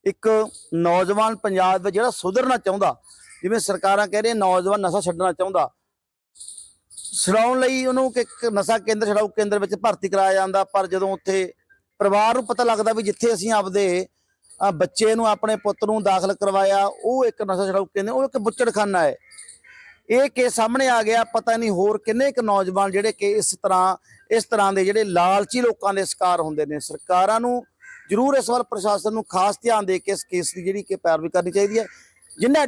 ਇੱਕ ਨੌਜਵਾਨ ਪੰਜਾਬ ਵਿੱਚ ਜਿਹੜਾ ਸੁਧਰਨਾ ਚਾਹੁੰਦਾ, ਜਿਵੇਂ ਸਰਕਾਰਾਂ ਕਹਿ ਰਹੀਆਂ ਨੌਜਵਾਨ ਨਸ਼ਾ ਛੱਡਣਾ ਚਾਹੁੰਦਾ, ਛਡਾਉਣ ਲਈ ਉਹਨੂੰ ਕਿ ਇੱਕ ਨਸ਼ਾ ਕੇਂਦਰ ਛਡਾਊ ਕੇਂਦਰ ਵਿੱਚ ਭਰਤੀ ਕਰਾਇਆ ਜਾਂਦਾ, ਪਰ ਜਦੋਂ ਉੱਥੇ ਪਰਿਵਾਰ ਨੂੰ ਪਤਾ ਲੱਗਦਾ ਵੀ ਜਿੱਥੇ ਅਸੀਂ ਆਪਦੇ ਬੱਚੇ ਨੂੰ, ਆਪਣੇ ਪੁੱਤ ਨੂੰ ਦਾਖਲ ਕਰਵਾਇਆ, ਉਹ ਇੱਕ ਨਸ਼ਾ ਛਡਾਊ ਕੇਂਦਰ, ਉਹ ਇੱਕ ਬੁੱਚੜਖਾਨਾ ਹੈ। ਇਹ ਕੇਸ ਸਾਹਮਣੇ ਆ ਗਿਆ, ਪਤਾ ਨਹੀਂ ਹੋਰ ਕਿੰਨੇ ਕੁ ਨੌਜਵਾਨ ਜਿਹੜੇ ਕਿ ਇਸ ਤਰ੍ਹਾਂ ਇਸ ਤਰ੍ਹਾਂ ਦੇ ਜਿਹੜੇ ਲਾਲਚੀ ਲੋਕਾਂ ਦੇ ਸ਼ਿਕਾਰ ਹੁੰਦੇ ਨੇ। ਸਰਕਾਰਾਂ ਨੂੰ ਜ਼ਰੂਰ ਇਸ ਵੱਲ ਪ੍ਰਸ਼ਾਸਨ ਨੂੰ ਖਾਸ ਧਿਆਨ ਦੇ ਕੇ ਇਸ ਕੇਸ ਦੀ ਜਿਹੜੀ ਕਿ ਪੈਰਵੀ ਕਰਨੀ ਚਾਹੀਦੀ ਹੈ। ਜਿਨ੍ਹਾਂ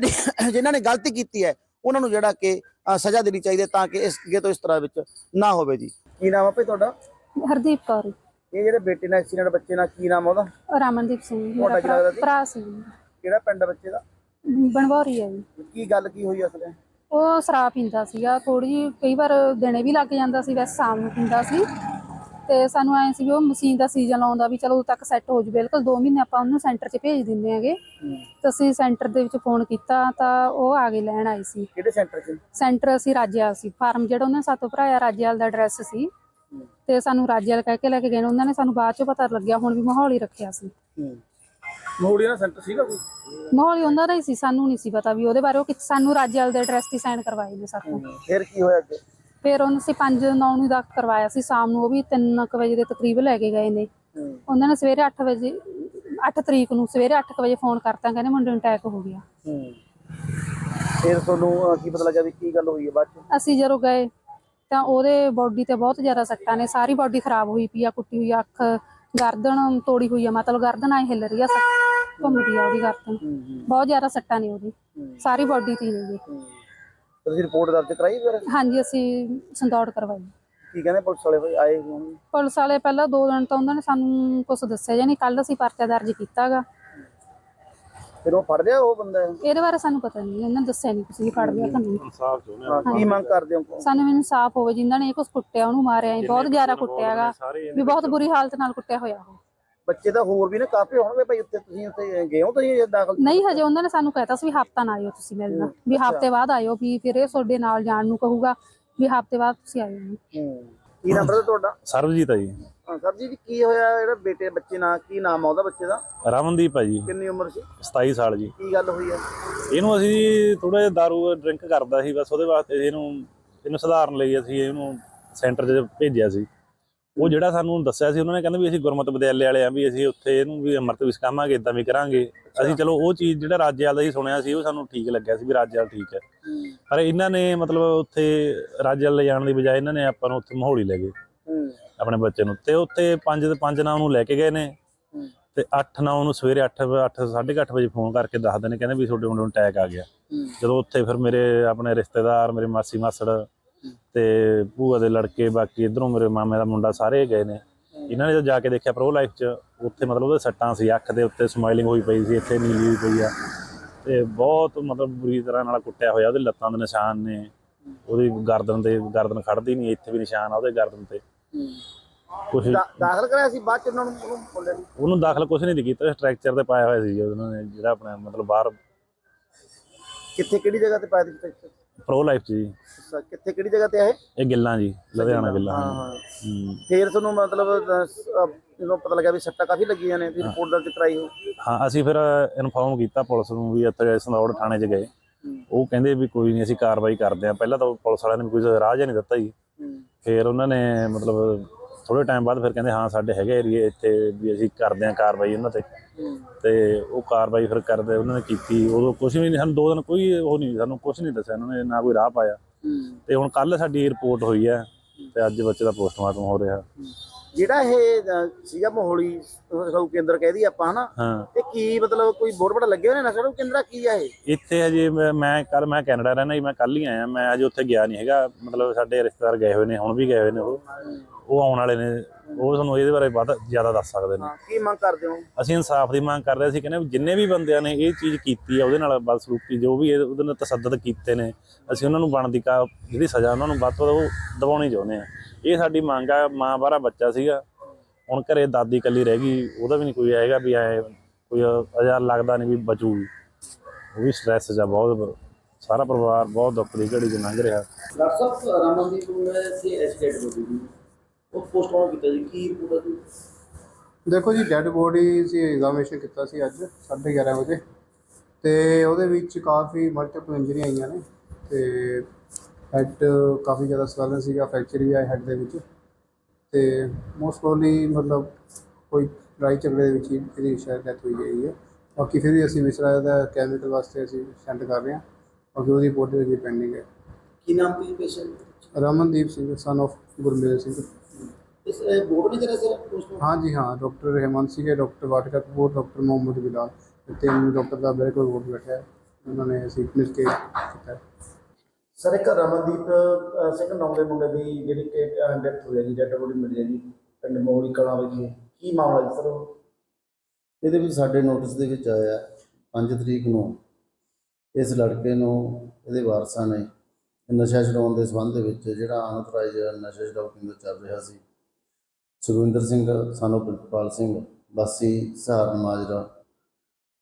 ਜਿਨ੍ਹਾਂ ਨੇ ਗਲਤੀ ਕੀਤੀ ਹੈ ਉਹਨਾਂ ਨੂੰ ਜਿਹੜਾ ਕਿ ਸਜ਼ਾ ਦੇਣੀ ਚਾਹੀਦੀ ਹੈ ਤਾਂ ਕਿ ਇਸ ਅੱਗੇ ਤੋਂ ਇਸ ਤਰ੍ਹਾਂ ਵਿੱਚ ਨਾ ਹੋਵੇ ਜੀ। ਕੀ ਨਾਮ ਹੈ ਭਾਈ ਤੁਹਾਡਾ? ਹਰਦੀਪ ਕੌਰ। ਇਹ ਜਿਹੜੇ ਬੇਟੇ ਨਾਲ ਐਕਸੀਡੈਂਟ ਬੱਚੇ ਨਾਲ ਕੀ ਨਾਮ ਉਹਦਾ? ਰਮਨਦੀਪ ਸਿੰਘ ਮੇਰਾ ਭਰਾ ਸੀ? ਕਿਹੜਾ ਪਿੰਡ ਬੱਚੇ ਦਾ? ਬਣਵਾਰੀ ਹੈ ਜੀ। ਕੀ ਗੱਲ ਕੀ ਹੋਈ ਅਸਲੇ ਉਹ ਸ਼ਰਾਬ ਪੀਂਦਾ ਸੀਗਾ ਥੋੜੀ ਜਿਹੀ ਕਈ ਵਾਰ ਦਿਨੇ ਵੀ ਲੱਗ ਜਾਂਦਾ ਸੀ ਵੈਸੇ ਸ਼ਾਮ ਨੂੰ ਪੀਂਦਾ ਸੀ। ਤੇ ਸਾਨੂੰ ਐ ਸੀ ਵੀ ਉਹ ਮਸ਼ੀਨ ਦਾ ਸੀਜ਼ਨ ਲਾਉਂਦਾ ਵੀ ਚਲੋ ਉਦੋਂ ਤੱਕ ਸੈੱਟ ਹੋ ਜੂ ਬਿਲਕੁਲ 2 ਮਹੀਨੇ ਆਪਾਂ ਉਹਨੂੰ ਸੈਂਟਰ 'ਚ ਭੇਜ ਦਿੰਦੇ ਆਂਗੇ ਤਾਂ ਅਸੀਂ ਸੈਂਟਰ ਦੇ ਵਿੱਚ ਫੋਨ ਕੀਤਾ ਤਾਂ ਉਹ ਆ ਕੇ ਲੈਣ ਆਏ ਸੀ। ਕਿਹੜੇ ਸੈਂਟਰ 'ਚ? ਸੈਂਟਰ ਅਸੀਂ ਰਾਜਿਆਲ ਸੀ। ਫਾਰਮ ਜਿਹੜਾ ਉਹਨਾਂ ਸਾਤੋਂ ਭਰਾਇਆ ਰਾਜਿਆਲ ਦਾ ਐਡਰੈਸ ਸੀ। ਤੇ ਸਾਨੂੰ ਰਾਜਿਆਲ ਕਹਿ ਕੇ ਲੈ ਕੇ ਗਏ ਨੇ। ਉਹਨਾਂ ਨੇ ਸਾਨੂੰ ਬਾਅਦ 'ਚੋਂ ਪਤਾ ਲੱਗਿਆ ਹੁਣ ਵੀ ਮਾਹੌਲ ਹੀ ਰੱਖਿਆ ਸੀ। ਮੋੜੀਆ ਸੈਂਟਰ ਸੀਗਾ ਕੋਈ? ਮਾਹੌਲ ਹੀ ਉਹਨਾਂ ਦਾ ਹੀ ਸੀ ਸਾਨੂੰ ਨਹੀਂ ਸੀ ਪਤਾ ਵੀ ਉਹਦੇ ਬਾਰੇ ਉਹ ਕਿ ਸਾਨੂੰ ਰਾਜਿਆਲ ਦੇ ਐਡਰੈਸ ਤੇ ਸਾਈਨ ਕਰਵਾਏ ਨੇ ਸਾਤੋਂ ਫਿਰ ਕੀ ਹੋਇਆ ਅੱਗੇ? ਫਿਰ ਉਹਨੂੰ ਅਸੀਂ 5 9 ਨੂੰ ਦਾਖਲ ਕਰਵਾਇਆ ਸੀ ਸ਼ਾਮ ਨੂੰ ਉਹ ਵੀ 3 ਵਜੇ ਦੇ ਤਕਰੀਬ ਲੈ ਕੇ ਗਏ ਨੇ। ਉਹਨਾਂ ਨੇ ਸਵੇਰੇ 8 ਵਜੇ 8 ਤਰੀਕ ਨੂੰ ਸਵੇਰੇ 8 ਵਜੇ ਫੋਨ ਕਰਤਾ ਕਹਿੰਦੇ ਮੁੰਡੇ ਨੂੰ ਅਟੈਕ ਹੋ ਗਿਆ। ਫਿਰ ਤੁਹਾਨੂੰ ਕੀ ਪਤਾ ਲੱਗਾ ਵੀ ਕੀ ਗੱਲ ਹੋਈ ਹੈ ਬਾਅਦ ਚ? ਅਸੀਂ ਜਦੋਂ ਗਏ ਤਾਂ ਉਹਦੇ ਬਾਡੀ ਤੇ ਬਹੁਤ ਜ਼ਿਆਦਾ ਸੱਟਾਂ ਨੇ ਸਾਰੀ ਬਾਡੀ ਖਰਾਬ ਹੋਈ ਪਈ ਆ ਕੁੱਟੀ ਹੋਈ ਅੱਖ ਗਰਦਨ ਤੋੜੀ ਹੋਈ ਆ ਮਤਲਬ ਗਰਦਨ ਆਈ ਹਿੱਲ ਰਹੀ ਆ ਸੱਟ ਘੁੰਮਦੀ ਆ ਉਹਦੀ ਗਰਦਨ। ਬਹੁਤ ਜ਼ਿਆਦਾ ਸੱਟਾਂ ਨੇ ਉਹਦੀ। ਸਾਰੀ ਬਾਡੀ ਤੇ ਨੇ ਜੀ ਤੁਸੀਂ ਰਿਪੋਰਟ ਦਰਜ ਕਰਾਈ ਫਿਰ? ਹਾਂਜੀ ਅਸੀਂ ਸੰਦੌੜ ਕਰਵਾਈ। ਕੀ ਕਹਿੰਦੇ ਪੁਲਿਸ ਵਾਲੇ ਭਾਈ ਆਏ ਹੋਣ ਪੁਲਿਸ ਵਾਲੇ ਪਹਿਲਾਂ ਦੋ ਦਿਨ ਤਾਂ ਉਹਨਾਂ ਨੇ ਸਾਨੂੰ ਕੁਝ ਦੱਸਿਆ ਜਾਂ ਨਹੀਂ। ਕੱਲ ਅਸੀਂ ਪਰਚਾ ਦਰਜ ਕੀਤਾਗਾ। ਫਿਰ ਉਹ ਫੜ ਲਿਆ ਉਹ ਬੰਦਾ? ਇਹਦੇ ਬਾਰੇ ਸਾਨੂੰ ਪਤਾ ਨਹੀਂ। ਉਹਨਾਂ ਨੇ ਦੱਸਿਆ ਨਹੀਂ ਕੁਝ ਵੀ ਫੜ ਲਿਆ ਤੁਹਾਨੂੰ ਹਾਂ, ਕੀ ਮੰਗ ਕਰਦੇ ਹੋ? ਸਾਨੂੰ ਇਨਸਾਫ ਹੋਵੇ। ਜਿਨ੍ਹਾਂ ਨੇ ਇਹ ਕੁਝ ਕੁੱਟਿਆ ਉਹਨੂੰ ਮਾਰਿਆ ਬਹੁਤ ਜ਼ਿਆਦਾ ਕੁੱਟਿਆਗਾ। ਵੀ ਬਹੁਤ ਬੁਰੀ ਹਾਲਤ ਨਾਲ ਕੁੱਟਿਆ ਹੋਇਆ ਉਹ। ਬੱਚੇ ਤਾਂ ਹੋਰ ਵੀ ਨੇ ਕਾਫੀ ਹੋਣਗੇ ਭਾਈ ਉੱਤੇ ਤੁਸੀਂ ਉੱਤੇ ਗਏ ਹੋ ਤੁਸੀਂ ਦਾਖਲ? ਨਹੀਂ ਹਜੇ ਉਹਨਾਂ ਨੇ ਸਾਨੂੰ ਕਹਿਤਾ ਸੀ ਵੀ ਹਫਤਾ ਨਾ ਆਇਓ ਤੁਸੀਂ ਮਿਲਣਾ ਵੀ ਹਫ਼ਤੇ ਬਾਅਦ ਆਇਓ ਵੀ ਫਿਰ ਇਹ ਤੁਹਾਡੇ ਨਾਲ ਜਾਣ ਨੂੰ ਕਹੂਗਾ ਵੀ ਹਫ਼ਤੇ ਬਾਅਦ ਤੁਸੀਂ ਆਇਓ ਹੂੰ। ਕੀ ਨਾਮ ਹੈ ਤੁਹਾਡਾ? ਸਰਬਜੀਤ ਆ ਜੀ। ਹਾਂ, ਸਰ ਜੀ ਕੀ ਹੋਇਆ ਜਿਹੜਾ ਬੇਟੇ ਬੱਚੇ ਨਾਲ ਕੀ ਨਾਮ ਆ ਉਹਦਾ ਬੱਚੇ ਦਾ? ਰਮਨਦੀਪ ਆ ਜੀ। ਕਿੰਨੀ ਉਮਰ ਸੀ? 27 ਸਾਲ ਜੀ। ਕੀ ਗੱਲ ਹੋਈ ਹੈ ਇਹਨੂੰ ਅਸੀਂ ਥੋੜਾ ਜਿਹਾ ਦਾਰੂ ਡਰਿੰਕ ਕਰਦਾ ਸੀ ਬਸ ਉਹਦੇ ਵਾਸਤੇ ਇਹਨੂੰ ਇਹਨੂੰ ਸੁਧਾਰਨ ਲਈ ਅਸੀਂ ਇਹਨੂੰ ਸੈਂਟਰ 'ਚ ਭੇਜਿਆ ਸੀ। ਉਹ ਜਿਹੜਾ ਸਾਨੂੰ ਦੱਸਿਆ ਸੀ ਉਹਨਾਂ ਨੇ ਕਹਿੰਦੇ ਵੀ ਅਸੀਂ ਗੁਰਮਤਿ ਵਿਦਿਆਲੇ ਵਾਲੇ ਆ ਵੀ ਅਸੀਂ ਉੱਥੇ ਇਹਨੂੰ ਵੀ ਅੰਮ੍ਰਿਤ ਵੀ ਸਿਖਾਵਾਂਗੇ ਇਦਾਂ ਵੀ ਕਰਾਂਗੇ। ਅਸੀਂ ਚਲੋ ਉਹ ਚੀਜ਼ ਜਿਹੜਾ ਰਾਜੇਵਾਲ ਦਾ ਹੀ ਸੁਣਿਆ ਸੀ ਉਹ ਸਾਨੂੰ ਠੀਕ ਲੱਗਿਆ ਸੀ ਵੀ ਰਾਜੇਵਾਲ ਠੀਕ ਹੈ। ਪਰ ਇਹਨਾਂ ਨੇ ਮਤਲਬ ਉੱਥੇ ਰਾਜੇਵਾਲ ਲੈ ਜਾਣ ਦੀ ਬਜਾਏ ਇਹਨਾਂ ਨੇ ਆਪਾਂ ਨੂੰ ਉੱਥੇ ਮਾਹੌਲੀ ਲੈ ਗਏ ਆਪਣੇ ਬੱਚੇ ਨੂੰ। ਤੇ ਉੱਥੇ 5 ਤੇ 5 ਨਾਮ ਨੂੰ ਲੈ ਕੇ ਗਏ ਨੇ। ਤੇ 8 9 ਨੂੰ ਸਵੇਰੇ 8 8 8:30 ਵਜੇ ਫੋਨ ਕਰਕੇ ਦੱਸਦੇ ਨੇ ਕਹਿੰਦੇ ਵੀ ਤੁਹਾਡੇ ਮੁੰਡੇ ਨੂੰ ਅਟੈਕ ਆ ਗਿਆ। ਜਦੋਂ ਉੱਥੇ ਫਿਰ ਮੇਰੇ ਆਪਣੇ ਰਿਸ਼ਤੇਦਾਰ ਮੇਰੇ ਮਾਸੀ ਮਾਸੜ ਤੇ ਭੂਆ ਦੇ ਲੜਕੇ ਬਾਕੀ ਇਧਰੋਂ ਮੇਰੇ ਮਾਮੇ ਦਾ ਮੁੰਡਾ ਸਾਰੇ ਗਏ ਨੇ। ਇਹਨਾਂ ਨੇ ਜਾ ਕੇ ਦੇਖਿਆ ਪ੍ਰੋ ਲਾਈਫ 'ਚ ਉੱਥੇ ਮਤਲਬ ਉਹਦੇ ਸੱਟਾਂ ਸੀ ਅੱਖ ਦੇ ਉੱਤੇ ਸਮਾਈਲਿੰਗ ਹੋਈ ਪਈ ਸੀ ਇੱਥੇ ਨੀਲੀ ਹੋਈ ਪਈ ਆ। ਤੇ ਬਹੁਤ ਮਤਲਬ ਬੁਰੀ ਤਰ੍ਹਾਂ ਨਾਲ ਕੁੱਟਿਆ ਹੋਇਆ ਉਹਦੇ ਲੱਤਾਂ ਦੇ ਨਿਸ਼ਾਨ ਨੇ। ਉਹਦੀ ਗਰਦਨ ਤੇ ਗਰਦਨ ਖੜਦੀ ਨਹੀਂ ਇੱਥੇ ਵੀ ਨਿਸ਼ਾਨ ਆ ਉਹਦੇ ਗਰਦਨ ਤੇ। ਦਾ- ਦਾਖਲ ਕਰਾਇਆ ਸੀ ਬਾਅਦ ਚ ਉਹਨਾਂ ਨੂੰ ਉਹਨੂੰ ਦਾਖਲ ਕੁਛ ਨਹੀਂ ਕੀਤਾ ਸਟ੍ਰਕਚਰ ਤੇ ਪਾਇਆ ਹੋਇਆ ਸੀ ਉਹਨਾਂ ਨੇ ਜਿਹੜਾ ਆਪਣਾ ਮਤਲਬ ਬਾਹਰ ਕਿੱਥੇ ਕਿਹੜੀ ਜਗ੍ਹਾ ਤੇ ਪਾਇਆ ਸੀ ਟੈਕਸ ਪ੍ਰੋ ਲਾਈਫ ਜੀ। ਕਿੱਥੇ ਕਿਹੜੀ ਜਗ੍ਹਾ ਤੇ ਹੈ ਇਹ? ਗਿੱਲਾਂ ਜੀ ਲੁਧਿਆਣਾ ਗਿੱਲਾਂ ਹਾਂ ਹਾਂ। ਫੇਰ ਤੁਹਾਨੂੰ ਮਤਲਬ ਅਹ ਜਦੋਂ ਪਤਾ ਲੱਗਾ ਵੀ ਸੱਟਾਂ ਕਾਫੀ ਲੱਗੀਆਂ ਨੇ ਫਿਰ ਰਿਪੋਰਟ ਦਰਜ ਕਰਾਈ ਹੋ। ਹਾਂ ਅਸੀਂ ਫਿਰ ਇਨਫੋਰਮ ਕੀਤਾ ਪੁਲਿਸ ਨੂੰ ਵੀ ਇੱਥੇ ਸੰਦੌੜ ਥਾਣੇ 'ਚ ਗਏ। ਉਹ ਕਹਿੰਦੇ ਵੀ ਕੋਈ ਨਹੀਂ ਅਸੀਂ ਕਾਰਵਾਈ ਕਰਦੇ ਆ ਪਹਿਲਾਂ ਤਾਂ ਪੁਲਿਸ ਵਾਲਿਆਂ ਨੇ ਕੋਈ ਰਾਹ ਜਿਹਾ ਨਹੀਂ ਦਿੱਤਾ ਜੀ। ਫਿਰ ਉਹਨਾਂ ਨੇ ਮਤਲਬ ਥੋੜੇ ਟਾਈਮ ਬਾਅਦ ਫਿਰ ਕਹਿੰਦੇ ਹਾਂ ਸਾਡੇ ਹੈਗੇ ਏਰੀਏ ਇੱਥੇ ਵੀ ਅਸੀਂ ਕਰਦੇ ਆ ਕਾਰਵਾਈ ਉਹਨਾਂ ਤੇ। ਤੇ ਉਹ ਕਾਰਵਾਈ ਫਿਰ ਕਰਦੇ ਉਹਨਾਂ ਨੇ ਕੀਤੀ। ਉਦੋਂ ਕੁਝ ਵੀ ਨਹੀਂ ਸਾਨੂੰ ਦੋ ਦਿਨ ਕੋਈ ਉਹ ਨਹੀਂ ਸਾਨੂੰ ਕੁਝ ਨਹੀਂ ਦੱਸਿਆ ਉਹਨਾਂ ਨੇ ਨਾ ਕੋਈ ਰਾਹ ਪਾਇਆ। ਤੇ ਹੁਣ ਕੱਲ ਸਾਡੀ ਰਿਪੋਰਟ ਹੋਈ ਹੈ ਤੇ ਅੱਜ ਬੱਚੇ ਦਾ ਪੋਸਟਮਾਰਟਮ ਹੋ ਰਿਹਾ। ਜਿਹੜਾ ਇਹ ਸੀਗਾ ਮੋਹਲੀ ਛਡਾਊ ਕੇਂਦਰ ਕਹਿ ਦੀ ਆਪਾਂ ਹਨਾ? ਹਾਂ। ਤੇ ਕੀ ਮਤਲਬ ਕੋਈ ਬੋਰਡ ਬੜਾ ਲੱਗੇ ਹੋਏ ਨੇ ਨਸ਼ਾ? ਕੇਂਦਰ? ਕੀ ਆ ਇਹ? ਇੱਥੇ ਹਜੇ ਮੈਂ- ਮੈਂ ਕੱਲ ਮੈਂ ਕੈਨੇਡਾ ਰਹਿਣਾ ਜੀ ਮੈਂ ਕੱਲ ਹੀ ਆਇਆ। ਮੈਂ ਅਜੇ ਉੱਥੇ ਗਿਆ ਨਹੀਂ ਹੈਗਾ। ਮਤਲਬ ਸਾਡੇ ਰਿਸ਼ਤੇਦਾਰ ਗਏ ਹੋਏ ਨੇ ਹੁਣ ਵੀ ਗਏ ਹੋਏ ਨੇ ਉਹ। ਉਹ ਆਉਣ ਵਾਲੇ ਨੇ ਉਹ ਤੁਹਾਨੂੰ ਇਹਦੇ ਬਾਰੇ ਵੱਧ ਜ਼ਿਆਦਾ ਦੱਸ ਸਕਦੇ ਨੇ। ਹਾਂ ਕੀ ਮੰਗ ਕਰਦੇ ਹੋ? ਅਸੀਂ ਇਨਸਾਫ ਦੀ ਮੰਗ ਕਰ ਰਹੇ ਸੀ ਕਹਿੰਦੇ ਵੀ ਜਿੰਨੇ ਵੀ ਬੰਦਿਆਂ ਨੇ ਇਹ ਚੀਜ਼ ਕੀਤੀ ਆ ਉਹਦੇ ਨਾਲ ਬਦਸਲੂਕੀ ਜੋ ਵੀ ਇਹ- ਉਹਦੇ ਨਾਲ ਤਸੱਦਦ ਕੀਤੇ ਨੇ ਅਸੀਂ ਉਹਨਾਂ ਨੂੰ ਬਣਦੀ ਕਾ ਜਿਹੜੀ ਸਜ਼ਾ ਉਹਨਾਂ ਨੂੰ ਵੱਧ ਤੋਂ ਵੱਧ ਉਹ ਦਿਵਾਉਣੀ ਚਾਹੁੰਦੇ ਆ ਇਹ ਸਾਡੀ ਮੰਗ ਆ ਮਾਂ ਬਾਰਾ ਬੱਚਾ ਸੀਗਾ ਹੁਣ ਘਰੇ ਦਾਦੀ ਇਕੱਲੀ ਰਹਿ ਗਈ ਉਹਦਾ ਵੀ ਨਹੀਂ ਕੋਈ ਆਏਗਾ ਵੀ ਐ ਕੋਈ ਅਜਾ ਲੱਗਦਾ ਨਹੀਂ ਵੀ ਬਚੂਗੀ ਉਹ ਵੀ ਸਟ੍ਰੈਸ ਆ ਬਹੁਤ ਸਾਰਾ ਪਰਿਵਾਰ ਬਹੁਤ ਦੁੱਖ ਦੀ ਘੜੀ 'ਚ ਲੰਘ ਰਿਹਾ। ਡਾਕਟਰ ਸਾਹਿਬ ਰਾਮਨਦੀਪ ਨੂੰ ਸੀ ਐਸਟੇਟ ਬੋਡੀ ਉਹ ਪੋਸਟਮਾਰਟਮ ਕੀਤਾ ਜੀ ਕੀ ਪੂਰਾ ਜੀ? ਦੇਖੋ ਜੀ ਡੈੱਡ ਬੋਡੀ ਸੀ ਐਗਜ਼ਾਮੀਨੇਸ਼ਨ ਕੀਤਾ ਸੀ ਅੱਜ 11:30 ਵਜੇ। ਤੇ ਉਹਦੇ ਵਿੱਚ ਕਾਫੀ ਮਲਟੀਪਲ ਇੰਜਰੀ ਆਈਆਂ ਨੇ ਤੇ ਹੈਡ ਕਾਫੀ ਜ਼ਿਆਦਾ ਸਵੈਲਨ ਸੀਗਾ ਫ੍ਰੈਕਚਰ ਵੀ ਆਇਆ ਹੈਡ ਦੇ ਵਿੱਚ। ਤੇ ਮੋਸਟ ਪ੍ਰੋਬਬਲੀ ਮਤਲਬ ਕੋਈ ਲੜਾਈ ਝਗੜੇ ਦੇ ਵਿੱਚ ਇਹਦੀ ਸ਼ਾਇਦ ਡੈਥ ਹੋਈ ਗਈ ਹੈ। ਬਾਕੀ ਫਿਰ ਵੀ ਅਸੀਂ ਵਿਸਰਾ ਦਾ ਕੈਮੀਕਲ ਵਾਸਤੇ ਅਸੀਂ ਸੈਂਡ ਕਰ ਰਹੇ ਹਾਂ। ਕਿਉਂਕਿ ਉਹਦੀ ਰਿਪੋਰਟ ਵੀ ਪੈਂਡਿੰਗ ਹੈ। ਕੀ ਨਾਮ ਕੀ patient Ramandeep Singh son of Gurmel Singh. ਇਸ ਹਾਂ ਜੀ ਹਾਂ ਡਾਕਟਰ ਰਹਿਮਾਨ ਸੀਗੇ ਡਾਕਟਰ ਵਾਟਕਾ ਕਪੂਰ ਡਾਕਟਰ ਮੁਹੰਮਦ ਬਿਲਾਲ ਤੇ ਤਿੰਨ ਡਾਕਟਰ ਦਾ ਮੇਰੇ ਕੋਲ ਬੋਰਡ ਬੈਠਾ ਹੈ। ਉਹਨਾਂ ਨੇ ਅਸੀਂ ਮਿਲ ਕੇ ਕੀਤਾ ਸਰ ਇੱਕ ਰਮਨਦੀਪ ਸਿੰਘ ਨੌਲੇ ਮੁੰਡੇ ਦੀ ਜਿਹੜੀ ਕਿ ਡੈਥ ਹੋਈ ਜੀ ਡੈਡ ਬੋਡੀ ਮਿਲੀ ਜੀ ਪਿੰਡ ਮੌਲੀ ਕਲਾ ਵਿਖੇ। ਕੀ ਮਾਮਲਾ ਜੀ ਸਰ ਇਹਦੇ ਵਿੱਚ ਸਾਡੇ ਨੋਟਿਸ ਦੇ ਵਿੱਚ ਆਇਆ 5 ਤਰੀਕ ਨੂੰ ਇਸ ਲੜਕੇ ਨੂੰ ਇਹਦੇ ਵਾਰਸਾਂ ਨੇ ਨਸ਼ਾ ਛਡਾਉਣ ਦੇ ਸੰਬੰਧ ਵਿੱਚ ਜਿਹੜਾ ਅਨਥਰਾਈਜ਼ ਨਸ਼ਾ ਛਡਾਉਣ ਦਾ ਚੱਲ ਰਿਹਾ ਸੀ। ਸੁਖਵਿੰਦਰ ਸਿੰਘ, ਸਾਨੂੰ ਪ੍ਰਿਤਪਾਲ ਸਿੰਘ, ਵਾਸੀ ਸਹਾਰਨ ਮਾਜਰਾ,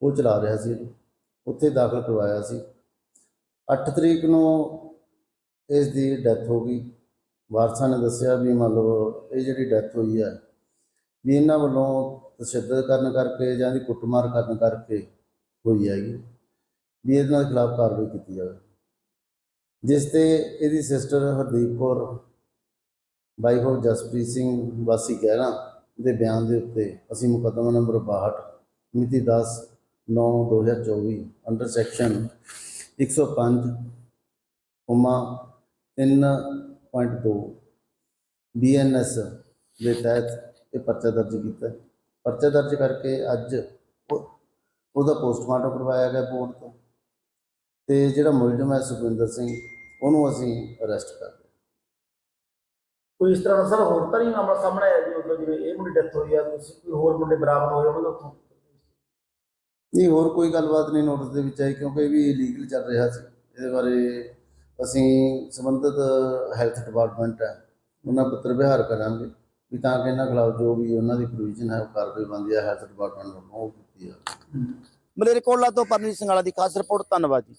ਉਹ ਚਲਾ ਰਿਹਾ ਸੀ। ਉੱਥੇ ਦਾਖਲ ਕਰਵਾਇਆ ਸੀ। 8 ਤਰੀਕ ਨੂੰ ਇਸ ਦੀ ਡੈਥ ਹੋ ਗਈ। ਵਾਰਸਾਂ ਨੇ ਦੱਸਿਆ ਵੀ ਮਤਲਬ ਇਹ ਜਿਹੜੀ ਡੈਥ ਹੋਈ ਹੈ, ਵੀ ਇਹਨਾਂ ਵੱਲੋਂ ਤਸ਼ੱਦਦ ਕਰਨ ਕਰਕੇ ਜਾਂ ਦੀ ਕੁੱਟਮਾਰ ਕਰਨ ਕਰਕੇ ਹੋਈ ਹੈਗੀ, ਵੀ ਇਹਨਾਂ ਦੇ ਖਿਲਾਫ ਕਾਰਵਾਈ ਕੀਤੀ ਜਾਵੇ। ਜਿਸ ਤੇ ਇਹਦੀ sister Hardeep Kaur wife of Jaspreet Singh ਵਾਸੀ ਗਹਿਰਾ ਦੇ ਬਿਆਨ ਦੇ ਉੱਤੇ ਅਸੀਂ ਮੁਕੱਦਮਾ ਨੰਬਰ 62 ਮਿਤੀ 10 9 2024 ਅੰਡਰ ਸੈਕਸ਼ਨ 105 ਉਮਾ 3.2 ਬੀਐਨਐਸ ਦੇ ਤਹਿਤ ਇਹ ਪਰਚਾ ਦਰਜ ਕੀਤਾ। ਪਰਚਾ ਦਰਜ ਕਰਕੇ ਅੱਜ ਉਹਦਾ ਪੋਸਟਮਾਰਟਮ ਕਰਵਾਇਆ ਗਿਆ ਬੋਰਡ ਤੋਂ ਤੇ ਜਿਹੜਾ ਮੁਲਜ਼ਮ ਹੈ ਸੁਖਵਿੰਦਰ ਸਿੰਘ ਉਹਨੂੰ ਅਸੀਂ ਅਰੈਸਟ ਕਰ ਕੋਈ ਇਸ ਤਰ੍ਹਾਂ ਦਾ ਸਰ ਹੋਰ ਤਾਂ ਨਹੀਂ ਮਾਮਲਾ ਸਾਹਮਣੇ ਆਇਆ ਜੀ ਮਤਲਬ ਜਿਵੇਂ ਇਹ ਮੁੰਡੇ ਡੈਥ ਹੋਈ ਆ ਤੁਸੀਂ ਕੋਈ ਹੋਰ ਮੁੰਡੇ ਬਰਾਬਰ ਹੋਏ ਉਹਨਾਂ ਦੇ ਉੱਥੋਂ? ਨਹੀਂ ਹੋਰ ਕੋਈ ਗੱਲਬਾਤ ਨਹੀਂ ਨੋਟਿਸ ਦੇ ਵਿੱਚ ਆਈ ਕਿਉਂਕਿ ਇਹ ਵੀ ਲੀਗਲ ਚੱਲ ਰਿਹਾ ਸੀ। ਇਹਦੇ ਬਾਰੇ ਅਸੀਂ ਸੰਬੰਧਿਤ ਹੈਲਥ ਡਿਪਾਰਟਮੈਂਟ ਹੈ ਉਹਨਾਂ ਪੱਤਰ ਵਿਹਾਰ ਕਰਾਂਗੇ ਵੀ ਤਾਂ ਕਿ ਇਹਨਾਂ ਖਿਲਾਫ ਜੋ ਵੀ ਉਹਨਾਂ ਦੀ ਪ੍ਰੋਵੀਜ਼ਨ ਹੈ ਉਹ ਕਾਰਵਾਈ ਬਣਦੀ ਹੈ ਹੈਲਥ ਡਿਪਾਰਟਮੈਂਟ ਵੱਲੋਂ ਉਹ ਕੀਤੀ ਜਾਵੇ। ਮਲੇਰਕੋਟਲਾ ਤੋਂ ਪਰਨੀਤ ਸਿੰਘਾਲਾ ਦੀ ਖਾਸ ਰਿਪੋਰਟ ਧੰਨਵਾਦ ਜੀ।